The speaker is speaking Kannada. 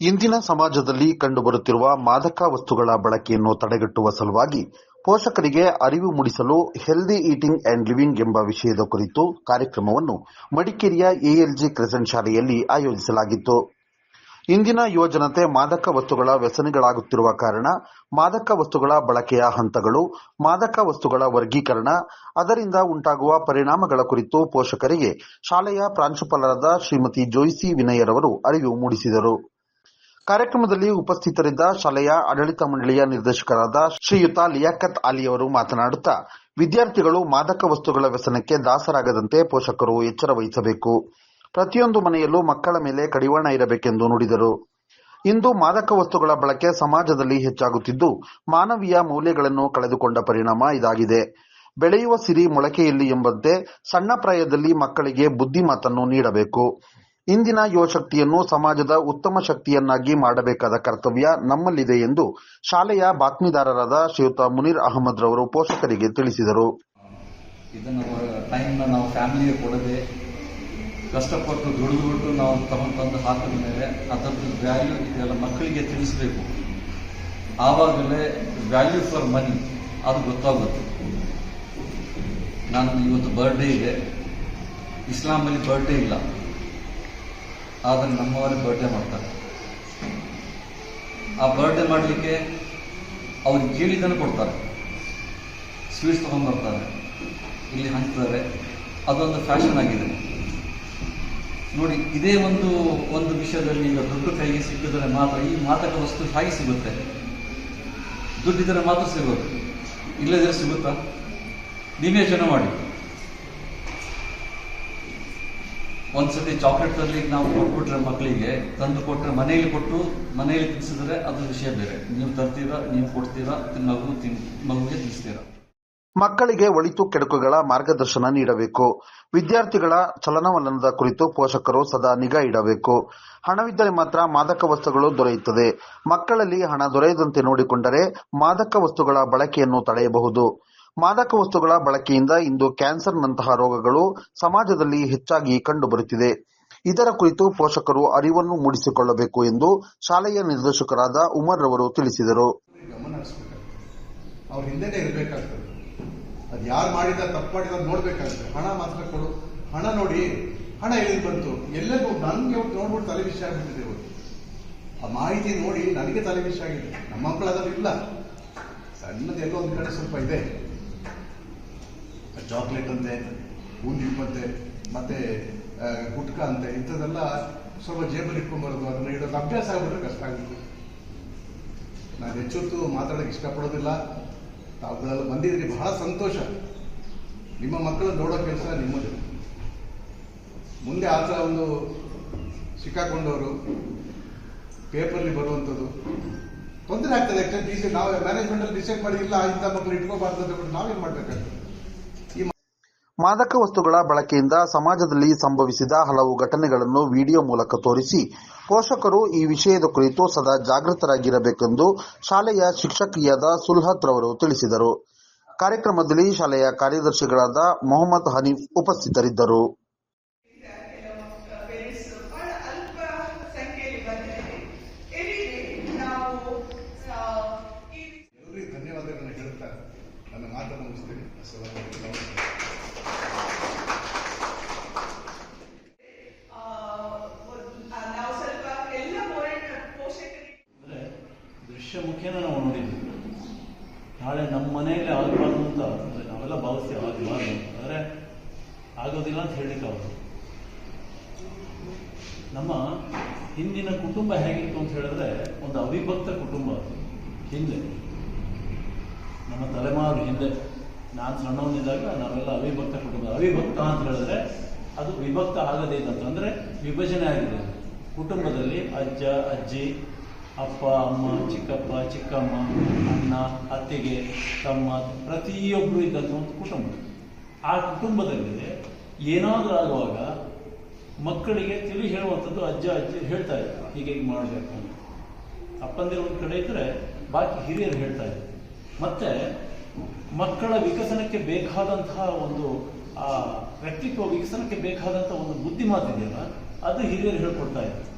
ಇಂದಿನ ಸಮಾಜದಲ್ಲಿ ಕಂಡುಬರುತ್ತಿರುವ ಮಾದಕ ವಸ್ತುಗಳ ಬಳಕೆಯನ್ನು ತಡೆಗಟ್ಟುವ ಸಲುವಾಗಿ ಪೋಷಕರಿಗೆ ಅರಿವು ಮೂಡಿಸಲು ಹೆಲ್ದಿ ಈಟಿಂಗ್ ಅಂಡ್ ಲಿವಿಂಗ್ ಎಂಬ ವಿಷಯದ ಕುರಿತು ಕಾರ್ಯಕ್ರಮವನ್ನು ಮಡಿಕೇರಿಯ ಎಎಲ್ಜಿ ಕ್ರೆಸೆಂಟ್ ಶಾಲೆಯಲ್ಲಿ ಆಯೋಜಿಸಲಾಗಿತ್ತು. ಇಂದಿನ ಯುವಜನತೆ ಮಾದಕ ವಸ್ತುಗಳ ವ್ಯಸನಿಗಳಾಗುತ್ತಿರುವ ಕಾರಣ ಮಾದಕ ವಸ್ತುಗಳ ಬಳಕೆಯ ಹಂತಗಳು, ಮಾದಕ ವಸ್ತುಗಳ ವರ್ಗೀಕರಣ, ಅದರಿಂದ ಉಂಟಾಗುವ ಪರಿಣಾಮಗಳ ಕುರಿತು ಪೋಷಕರಿಗೆ ಶಾಲೆಯ ಪ್ರಾಂಶುಪಾಲರಾದ ಶ್ರೀಮತಿ ಜೋಯಿಸಿ ವಿನಯರವರು ಅರಿವು ಮೂಡಿಸಿದರು. ಕಾರ್ಯಕ್ರಮದಲ್ಲಿ ಉಪಸ್ಥಿತರಿದ್ದ ಶಾಲೆಯ ಆಡಳಿತ ಮಂಡಳಿಯ ನಿರ್ದೇಶಕರಾದ ಶ್ರೀಯುತ ಲಿಯಾಕತ್ ಅಲಿಯವರು ಮಾತನಾಡುತ್ತಾ, ವಿದ್ಯಾರ್ಥಿಗಳು ಮಾದಕ ವಸ್ತುಗಳ ವ್ಯಸನಕ್ಕೆ ದಾಸರಾಗದಂತೆ ಪೋಷಕರು ಎಚ್ಚರ ವಹಿಸಬೇಕು. ಪ್ರತಿಯೊಂದು ಮನೆಯಲ್ಲೂ ಮಕ್ಕಳ ಮೇಲೆ ಕಡಿವಾಣ ಇರಬೇಕೆಂದು ನುಡಿದರು. ಇಂದು ಮಾದಕ ವಸ್ತುಗಳ ಬಳಕೆ ಸಮಾಜದಲ್ಲಿ ಹೆಚ್ಚಾಗುತ್ತಿದ್ದು, ಮಾನವೀಯ ಮೌಲ್ಯಗಳನ್ನು ಕಳೆದುಕೊಂಡ ಪರಿಣಾಮ ಇದಾಗಿದೆ. ಬೆಳೆಯುವ ಸಿರಿ ಮೊಳಕೆಯಲ್ಲಿ ಎಂಬಂತೆ ಸಣ್ಣ ಪ್ರಾಯದಲ್ಲಿ ಮಕ್ಕಳಿಗೆ ಬುದ್ಧಿಮಾತನ್ನು ನೀಡಬೇಕು. ಇಂದಿನ ಯುವಶಕ್ತಿಯನ್ನು ಸಮಾಜದ ಉತ್ತಮ ಶಕ್ತಿಯನ್ನಾಗಿ ಮಾಡಬೇಕಾದ ಕರ್ತವ್ಯ ನಮ್ಮಲ್ಲಿದೆ ಎಂದು ಶಾಲೆಯ ಬಾತ್ಮೀದಾರರಾದ ಶ್ರೀಯುತ ಮುನೀರ್ ಅಹಮದ್ ರವರು ಪೋಷಕರಿಗೆ ತಿಳಿಸಿದರು. ನಾವು ಫ್ಯಾಮಿಲಿಗೆ ಕೊಡದೆ ಕಷ್ಟಪಟ್ಟು ದುಡಿದುಬಿಟ್ಟು ನಾವು ತಗೊಂಡು ತಂದು ಹಾಕಿದ ಮೇಲೆ ಅದರದ್ದು ವ್ಯಾಲ್ಯೂ ಇದೆಲ್ಲ ಮಕ್ಕಳಿಗೆ ತಿಳಿಸಬೇಕು. ಆವಾಗಲೇ ವ್ಯಾಲ್ಯೂ ಫಾರ್ ಮನಿ ಅದು ಗೊತ್ತಾಗುತ್ತೆ. ನಾನು ಇವತ್ತು ಬರ್ಡೇ ಇದೆ. ಇಸ್ಲಾಮಲ್ಲಿ ಬರ್ಡೇ ಇಲ್ಲ. ಆದರೆ ನಮ್ಮವರೇ ಬರ್ಡೇ ಮಾಡ್ತಾರೆ. ಆ ಬರ್ಡೇ ಮಾಡಲಿಕ್ಕೆ ಅವ್ರಿಗೆ ಕೇಳಿದ್ದನ್ನು ಕೊಡ್ತಾರೆ. ಸ್ವೀಟ್ಸ್ ತೊಗೊಂಡ್ಬರ್ತಾರೆ. ಇಲ್ಲಿ ಹಂಚ್ತಾರೆ. ಅದೊಂದು ಫ್ಯಾಷನ್ ಆಗಿದೆ. ನೋಡಿ, ಇದೇ ಒಂದು ಒಂದು ವಿಷಯದಲ್ಲಿ ಈಗ ದುಡ್ಡು ಕೈಗೆ ಸಿಕ್ಕಿದರೆ ಮಾತ್ರ, ಈ ಮಾದಕ ವಸ್ತು ಹೇಗೆ ಸಿಗುತ್ತೆ? ದುಡ್ಡಿದ್ದರೆ ಮಾತ್ರ ಸಿಗೋದು. ಇಲ್ಲದಿದ್ರೆ ಸಿಗುತ್ತಾ? ನೀವೇ ಯೋಚನೆ ಮಾಡಿ. ಒಂದ್ಸತಿ ಚಾಕ್ಲೇಟ್ ತರ್ಲಿಕ್ಕೆ ನಾವು ಕೊಟ್ಬಿಟ್ರೆ ಮಕ್ಕಳಿಗೆ ತಂದು ಕೊಟ್ಟರೆ ಮನೆಯಲ್ಲಿ ಕೊಟ್ಟು ಮನೆಯಲ್ಲಿ ತಿನ್ಸಿದ್ರೆ ಅದು ವಿಷಯ ಬೇರೆ. ನೀವು ತರ್ತೀರಾ, ನೀವು ಕೊಡ್ತೀರಾ ಮಗು ತಿನ್, ಮಗುಗೆ ತಿನ್ನಿಸ್ತೀರಾ. ಮಕ್ಕಳಿಗೆ ಒಳಿತು ಕೆಡುಕುಗಳ ಮಾರ್ಗದರ್ಶನ ನೀಡಬೇಕು. ವಿದ್ಯಾರ್ಥಿಗಳ ಚಲನವಲನದ ಕುರಿತು ಪೋಷಕರು ಸದಾ ನಿಗಾ ಇಡಬೇಕು. ಹಣವಿದ್ದರೆ ಮಾತ್ರ ಮಾದಕ ವಸ್ತುಗಳು ದೊರೆಯುತ್ತದೆ. ಮಕ್ಕಳಲ್ಲಿ ಹಣ ದೊರೆಯದಂತೆ ನೋಡಿಕೊಂಡರೆ ಮಾದಕ ವಸ್ತುಗಳ ಬಳಕೆಯನ್ನು ತಡೆಯಬಹುದು. ಮಾದಕ ವಸ್ತುಗಳ ಬಳಕೆಯಿಂದ ಇಂದು ಕ್ಯಾನ್ಸರ್ನಂತಹ ರೋಗಗಳು ಸಮಾಜದಲ್ಲಿ ಹೆಚ್ಚಾಗಿ ಕಂಡುಬರುತ್ತಿದೆ. ಇದರ ಕುರಿತು ಪೋಷಕರು ಅರಿವನ್ನು ಮೂಡಿಸಿಕೊಳ್ಳಬೇಕು ಎಂದು ಶಾಲೆಯ ನಿರ್ದೇಶಕರಾದ ಉಮರ್ ರವರು ತಿಳಿಸಿದರು. ಅವ್ರ ಹಿಂದೆನೇ ಇರಬೇಕಾಗ್ತದೆ. ಅದು ಯಾರು ಮಾಡಿದ, ತಪ್ಪು ಮಾಡಿದ ನೋಡ್ಬೇಕಾಗ್ತದೆ. ಹಣ ಮಾತ್ರ ಕೊಡು. ಹಣ ನೋಡಿ, ಹಣ ಎಲ್ಲಿ ಬಂತು? ಎಲ್ಲೆಲ್ಲೂ ನನಗೆ ನೋಡ್ಬಿಟ್ಟು ತಲೆ ವಿಷಯ ಆಗ್ಬಿಟ್ಟಿದೆ ಆ ಮಾಹಿತಿ ನೋಡಿ, ನನಗೆ ತಲೆ ವಿಷಯ ಆಗಿದೆ. ನಮ್ಮ ಮಕ್ಕಳು ಇಲ್ಲ ಸಣ್ಣದೆಲ್ಲೋ ಒಂದು ಕಡೆ ಸ್ವಲ್ಪ ಇದೆ. ಚಾಕ್ಲೇಟ್ ಅಂತೆ ಬೂಂದಿಪ್ಪಂತೆ ಮತ್ತೆ ಗುಟ್ಕ ಅಂತೆ, ಇಂಥದ್ದೆಲ್ಲ ಸ್ವಲ್ಪ ಜೇಬಲ್ಲಿ ಇಟ್ಕೊಂಡ್ಬರೋದು ಅದನ್ನ ಇಡೋದು ಅಭ್ಯಾಸ ಆಗ್ಬಿಟ್ರೆ ಕಷ್ಟ ಆಗುತ್ತೆ. ನಾನು ಹೆಚ್ಚೊತ್ತು ಮಾತಾಡೋಕೆ ಇಷ್ಟಪಡೋದಿಲ್ಲ. ತಾವುಗಳೆಲ್ಲ ಬಂದಿದ್ರಿ, ಬಹಳ ಸಂತೋಷ. ನಿಮ್ಮ ಮಕ್ಕಳು ನೋಡೋ ಕೆಲಸ ನಿಮ್ಮದು. ಮುಂದೆ ಆ ಥರ ಒಂದು ಸಿಕ್ಕಾಕೊಂಡವರು, ಪೇಪರ್ಲಿ ಬರುವಂಥದ್ದು, ತೊಂದರೆ ಆಗ್ತದೆ ಯಾಕಂದ್ರೆ ಡಿಸೈಡ್ ನಾವು ಮ್ಯಾನೇಜ್ಮೆಂಟಲ್ಲಿ ಡಿಸೈಡ್ ಮಾಡಿ, ಇಲ್ಲ, ಇಂಥ ಮಕ್ಕಳು ಇಟ್ಕೋಬಾರ್ದು ಅಂತ ನಾವೇನು ಮಾಡಬೇಕಾಗ್ತದೆ? ಮಾದಕ ವಸ್ತುಗಳ ಬಳಕೆಯಿಂದ ಸಮಾಜದಲ್ಲಿ ಸಂಭವಿಸಿದ ಹಲವು ಘಟನೆಗಳನ್ನು ವಿಡಿಯೋ ಮೂಲಕ ತೋರಿಸಿ, ಪೋಷಕರು ಈ ವಿಷಯದ ಕುರಿತು ಸದಾ ಜಾಗೃತರಾಗಿರಬೇಕೆಂದು ಶಾಲೆಯ ಶಿಕ್ಷಕಿಯಾದ ಸುಲ್ಹತ್ ರವರು ತಿಳಿಸಿದರು. ಕಾರ್ಯಕ್ರಮದಲ್ಲಿ ಶಾಲೆಯ ಕಾರ್ಯದರ್ಶಿಗಳಾದ ಮೊಹಮ್ಮದ್ ಹನೀಫ್ ಉಪಸ್ಥಿತರಿದ್ದರು ಪೇರೆಂಟ್ಸ್ ಬಹಳ ಅಲ್ಪ ಸಂಖ್ಯೆಯಲ್ಲಿ ಬಂದಿದೆ ಎಲ್ಲಿ ನಾವು ಆ, ಈ ಎಲ್ಲರಿಗೂ ಧನ್ಯವಾದಗಳನ್ನು ಹೇಳ್ತಾ ನನ್ನ ಮಾತನ್ನು ಮುಗಿಸ್ತೇನೆ ಅಸ್ಸಲಾಮು ಅಲೈಕುಂ. ನಮಸ್ಕಾರ ಆ, ಒಂದು- ಆ, ನಾವು ಸ್ವಲ್ಪ ಎಲ್ಲ ಪೋಷಕ ಪೋಷಕರಿಗೆ ಅಂದರೆ ದೃಶ್ಯ ಮುಖೇನ ನಾವು ನೋಡಿದ್ವಿ. ನಾಳೆ ನಮ್ಮ ಮನೆಯಲ್ಲಿ ಆಗಬಾರ್ದು ಅಂತ ಅಂದರೆ ನಾವೆಲ್ಲ ಭಾವಿಸ್ತೀವಿ ಆಗಬಾರ್ದು ಆದರೆ ಆಗೋದಿಲ್ಲ ಅಂತ ಹೇಳಲಿಕ್ಕೆ ಅವರು ನಮ್ಮ ಹಿಂದಿನ ಕುಟುಂಬ ಹೇಗಿತ್ತು ಅಂತ ಹೇಳಿದ್ರೆ ಒಂದು ಅವಿಭಕ್ತ ಕುಟುಂಬ ಹಿಂದೆ. ನಮ್ಮ ತಲೆಮಾರು ಹಿಂದೆ. ನಾನು ಸಣ್ಣವನಿದ್ದಾಗ ನಾವೆಲ್ಲ ಅವಿಭಕ್ತ ಕುಟುಂಬ. ಅವಿಭಕ್ತ ಅಂತ ಹೇಳಿದ್ರೆ ಅದು ವಿಭಕ್ತ ಆಗದೇ ಇದ್ದಂತ. ಅಂದರೆ ವಿಭಜನೆ ಆಗಿದೆ. ಕುಟುಂಬದಲ್ಲಿ ಅಜ್ಜ, ಅಜ್ಜಿ ಅಪ್ಪ, ಅಮ್ಮ, ಚಿಕ್ಕಪ್ಪ, ಚಿಕ್ಕಮ್ಮ, ಅಣ್ಣ, ಅತ್ತಿಗೆ, ತಮ್ಮ ಪ್ರತಿಯೊಬ್ಬರು ಇದ್ದಂಥ ಒಂದು ಕುಟುಂಬ. ಆ ಕುಟುಂಬದಲ್ಲಿ ಏನಾದರೂ ಆಗುವಾಗ ಮಕ್ಕಳಿಗೆ ತಿಳಿ ಹೇಳುವಂಥದ್ದು ಅಜ್ಜ, ಅಜ್ಜಿ ಹೇಳ್ತಾ ಇದ್ರು. ಹೀಗೆ ಹೀಗೆ ಮಾಡಬೇಕು ಅಂತ. ಅಪ್ಪಂದಿರು ಒಂದು ಕಡೆ ಇದ್ದರೆ ಬಾಕಿ ಹಿರಿಯರು ಹೇಳ್ತಾ ಇದ್ರು. ಮತ್ತೆ ಮಕ್ಕಳ ವಿಕಸನಕ್ಕೆ ಬೇಕಾದಂತಹ ಒಂದು, ಆ ವ್ಯಕ್ತಿತ್ವ ವಿಕಸನಕ್ಕೆ ಬೇಕಾದಂಥ ಒಂದು ಬುದ್ಧಿಮಾತಿದೆಯಲ್ಲ ಅದು ಹಿರಿಯರು ಹೇಳ್ಕೊಡ್ತಾ ಇದ್ರು.